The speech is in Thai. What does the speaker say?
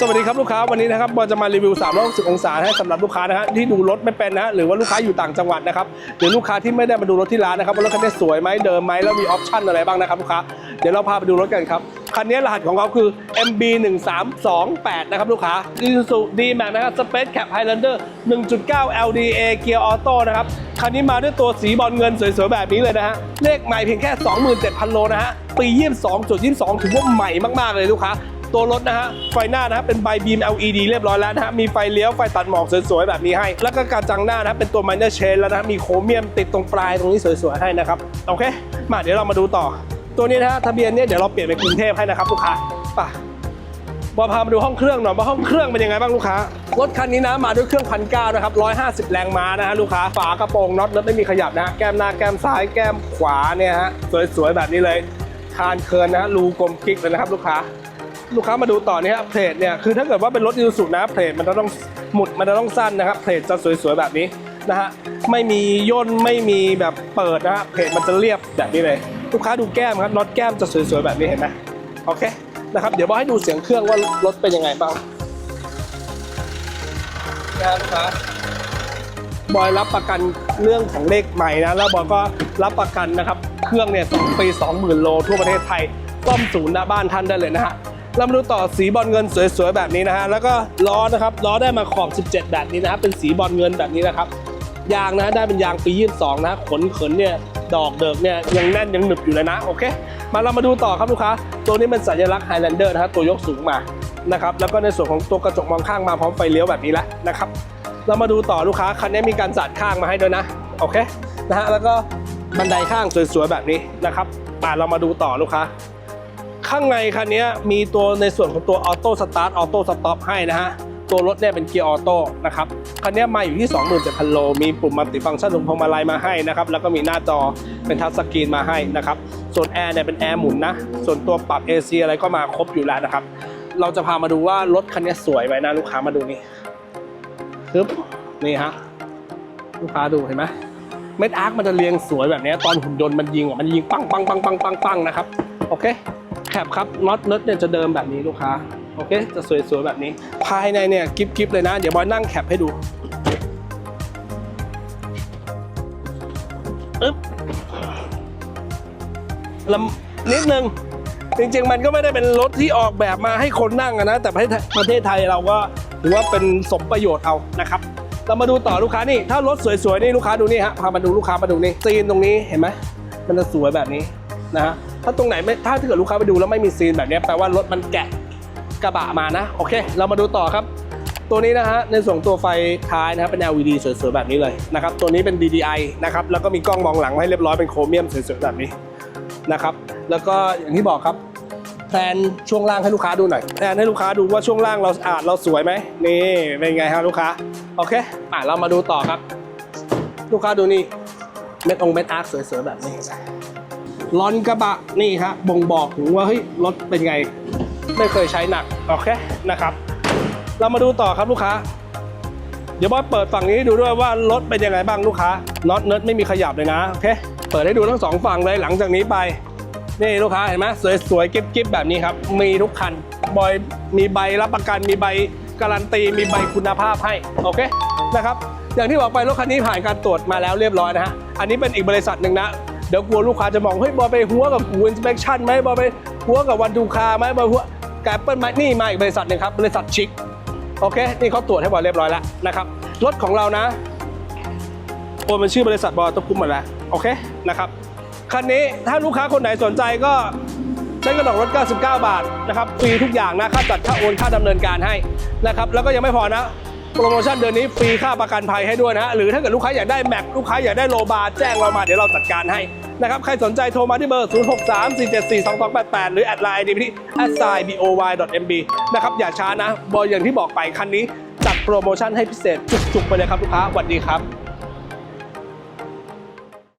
สวัสดีครับลูกค้าวันนี้นะครับบอลจะมารีวิว 360 องศาให้สำหรับลูกค้านะฮะที่ดูรถไม่เป็นนะฮะหรือว่าลูกค้าอยู่ต่างจังหวัดนะครับหรือลูกค้าที่ไม่ได้มาดูรถที่ร้านนะครับว่ารถคันนี้สวยไหมเดิมไหมแล้วมีออปชั่นอะไรบ้างนะครับลูกค้าเดี๋ยวเราพาไปดูรถกันครับคันนี้รหัสของเขาคือ MB 1 3 2 8นะครับลูกค้า Isuzu D-Max นะครับ Space Cap Highlander 1.9 LDA เกียร์ออโต้นะครับคันนี้มาด้วยตัวสีบอลเงินสวยๆ แบบนี้เลยนะฮะ เลขใหม่เพียงแค่ 27,000 โลนะฮะ ปี 22.22 ถือว่าใหม่มากๆเลยลูกค้า ตัวรถนะฮะไฟหน้านะฮะเป็นใบบีม LED เรียบร้อยแล้วนะฮะมีไฟเลี้ยวไฟตัดหมอกสวยๆแบบนี้ให้ แล้วก็การจังหน้านะฮะเป็นตัว minor chain แล้วนะมีโครเมียมติดตรงปลายตรงนี้สวยๆให้นะครับโอเค มาเดี๋ยวเรามาดูต่อ ตัวนี้นะฮะทะเบียนเนี่ยเดี๋ยวเราเปลี่ยนเป็นกรุงเทพให้นะครับลูกค้าป่ะบอพามาดูห้องเครื่องหน่อยว่าห้องเครื่องเป็นยังไงบ้างลูกค้ารถคันนี้นะมาด้วยเครื่องพันเก้านะครับ150แรงม้านะฮะลูกค้าฝากระโปรงน็อตรถไม่มีขยับนะฮะแก้มหน้าแก้มซ้ายแก้มขวาเนี่ยฮะสวยๆแบบนี้เลยคานเคินนะฮะรูกลมกิ๊กเลยนะครับลูกค้า ลูกค้ามาดูต่อนี่ครับเพลทเนี่ยคือถ้าเกิดว่าเป็นรถอีซูซูนะเพลทมันจะต้องหมุดมันจะต้องสั้นนะครับเพลทจะสวยๆแบบนี้นะฮะไม่มีย่นไม่มีแบบเปิดนะฮะเพลทมันจะเรียบแบบนี้เลย ลูกค้าดูแก้มครับน็อตแก้มจะสวยๆแบบนี้เห็นไหมโอเคนะครับเดี๋ยวบอให้ดูเสียงเครื่องว่ารถเป็นยังไงบ้างนะลูกค้าบอยรับประกันเรื่องของเลขใหม่นะแล้วบอยก็รับประกันนะครับเครื่องเนี่ยสองปี20,000โลทั่วประเทศไทยซ่อมศูนย์หน้าบ้านท่านได้เลยนะฮะ เรามาดูต่อสีบอลเงินสวยๆแบบนี้นะฮะแล้วก็ล้อนะครับล้อได้มาขอบ 17 แบบนี้นะครับเป็นสีบอลเงินแบบนี้นะครับยางนะได้เป็นยางปี 22 นะขนเขินเนี่ยดอกเดิกเนี่ยยังแน่นยังหนึบอยู่เลยนะโอเค มาเรามาดูต่อครับลูกค้าตัวนี้เป็นสัญลักษณ์ไฮแลนเดอร์นะครับตัวยกสูงมานะครับแล้วก็ในส่วนของตัวกระจกมองข้างมาพร้อมไฟเลี้ยวแบบนี้แล้วนะครับเรามาดูต่อลูกค้าคันนี้มีการจัดข้างมาให้ด้วยนะโอเคนะฮะแล้วก็บันไดข้างสวยๆแบบนี้นะครับมาเรามาดูต่อลูกค้า ข้างในคันนี้มีตัวในส่วนของตัวออโต้สตาร์ทออโต้สต็อปให้นะฮะตัวรถเนี่ยเป็นเกียร์ออโต้นะครับคันนี้มาอยู่ที่ 27,000 โล มีปุ่มมัลติฟังก์ชันตรงพวงมาลัยมาให้นะครับ แล้วก็มีหน้าจอเป็นทัชสกรีนมาให้นะครับ ส่วนแอร์เนี่ยเป็นแอร์หมุนนะ ส่วนตัวปรับ AC อะไรก็มาครบอยู่แล้วนะครับ เราจะพามาดูว่ารถคันนี้สวยไหมนะลูกค้ามาดูนี่ปึ๊บนี่ฮะ ลูกค้าดูเห็นไหมเม็ดอาร์คมันจะเรียงสวยแบบนี้ ตอนหุ่นยนต์มันยิงอะ มันยิงปังปังปังปังปังปังนะครับ โอเค คปครับน็อตเนิร์ดเนี่ยจะเดิมแบบนี้ลูกค้าโอเค จะสวยๆแบบนี้ ภายในเนี่ยกิฟกิฟเลยนะ เดี๋ยวบอยนั่งแคปให้ดูอึ๊บลำนิดนึง จริงๆ มันก็ไม่ได้เป็นรถที่ออกแบบมาให้คนนั่งนะ แต่ประเทศประเทศไทยเราก็ถือว่าเป็นสมประโยชน์เอานะครับ เรามาดูต่อลูกค้านี่ ถ้ารถสวยๆ นี่ลูกค้าดูนี่ฮะ พามาดูลูกค้ามาดูนี่ซีนตรงนี้เห็นไหมมันจะสวยแบบนี้ นะฮะถ้าตรงไหนไม่ถ้าเกิดลูกค้าไปดูแล้วไม่มีซีนแบบนี้แปลว่ารถมันแกะกระบะมานะโอเค เรามาดูต่อครับ ตัวนี้นะฮะในส่วนตัวไฟท้ายนะครับเป็น LED สวยๆแบบนี้เลยนะครับตัวนี้เป็น DDI นะครับแล้วก็มีกล้องมองหลังให้เรียบร้อยเป็นโครเมียมสวยๆแบบนี้นะครับแล้วก็อย่างที่บอกครับแพลนช่วงล่างให้ลูกค้าดูหน่อยแพลนให้ลูกค้าดูว่าช่วงล่างเราสะอาดเราสวยไหมนี่เป็นไงครับลูกค้าโอเคอะเรามาดูต่อครับ ลูกค้าดูนี่เม็ดองเม็ดอาร์คสวยๆแบบนี้ ลอนกระบะนี่ฮะบ่งบอกถึงว่าเฮ้ยรถเป็นไง ไม่เคยใช้หนักโอเคนะครับ เรามาดูต่อครับลูกค้า เดี๋ยวบอยเปิดฝั่งนี้ดูด้วยว่ารถเป็นยังไงบ้างลูกค้าน็อตเนิร์ดไม่มีขยับเลยนะโอเคเปิดให้ดูทั้งสองฝั่งเลยหลังจากนี้ไปนี่ลูกค้าเห็นไหมสวยๆกิ๊บๆแบบนี้ครับ มีทุกคันบอยมีใบรับประกันมีใบการันตีมีใบคุณภาพให้โอเคนะครับอย่างที่บอกไปรถคันนี้ผ่านการตรวจมาแล้วเรียบร้อยนะฮะอันนี้เป็นอีกบริษัทหนึ่งนะ เดี๋ยวกลัวลูกค้าจะมองเฮ้ยบอไปหัวกับกูอินสเปคชั่นไหมบอไปหัวกับวันดูคาไหมบอหัวกับแอปเปิลไหมนี่มาอีกบริษัทหนึ่งครับบริษัทชิคโอเคนี่เขาตรวจให้บอเรียบร้อยแล้วนะครับรถของเรานะโอนเป็นชื่อบริษัทบอตะคุ้มหมดแล้วโอเคนะครับคันนี้ถ้าลูกค้าคนไหนสนใจก็ใช้กระดอกรถ 99 บาทนะครับฟรีทุกอย่างนะค่าจัดค่าโอนค่าดำเนินการให้นะครับแล้วก็ยังไม่พอนะ โปรโมชั่นเดือนนี้ฟรีค่าประกันภัยให้ด้วยนะหรือถ้าเกิดลูกค้าอยากได้แม็กลูกค้าอยากได้โลบาร์แจ้งเรามาเดี๋ยวเราจัดการให้นะครับใครสนใจโทรมาที่เบอร์ 0634742288 หรือแอดไลน์ดีที่ @boy.mb นะครับอย่าช้านะบอยอย่างที่บอกไปคันนี้จัดโปรโมชั่นให้พิเศษจุกๆไปเลยครับลูกค้าสวัสดีครับ